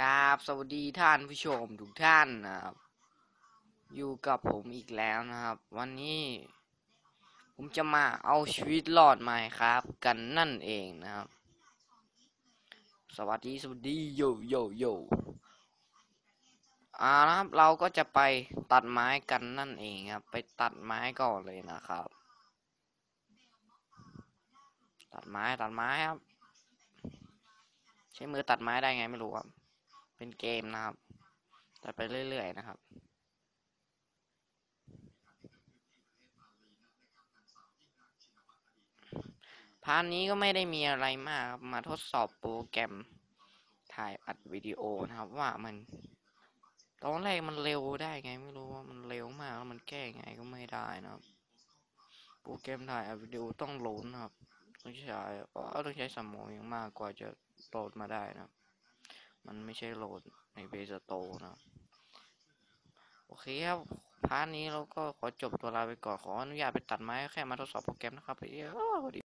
ครับ สวัสดีท่านผู้ชมทุกท่านนะครับ อยู่กับผมอีกแล้วนะครับ วันนี้ ผมจะมาเอาชีวิตรอดมาครับ กันนั่นเองนะครับ สวัสดีสวัสดีโยโยโยอ่านะครับ เราก็จะไปตัดไม้กันนั่นเองครับ ไปตัดไม้ก่อนเลยนะครับ ตัดไม้ตัดไม้ครับ ใช้มือตัดไม้ได้ไงไม่รู้ครับ เป็นเกมนะครับ แตัดไปเรื่อยๆนะครับพาร์ทนี้ก็ไม่ได้มีอะไรมากครับมาทดสอบโปรแกรมถ่ายอัดวิดีโอนะครับ ว่ามันตอนแรกมันเร็วได้ไง ไม่รู้ว่ามันเร็วมากแล้วมันแก้ไงก็ไม่ได้นะครับโปรแกรมถ่ายอัดวิดีโอต้องโหลดนะครับต้องใช้ต้องใช้สมองอย่างมากกว่าจะโหลดมาได้นะครับ มันไม่ใช่โหลดในเบสโตนะ โอเคครับ พาร์ทนี้เราก็ขอจบตัวลาไปก่อน ขออนุญาตไปตัดไม้แค่มาทดสอบโปรแกรมนะครับไปเอ้ยสวัสดี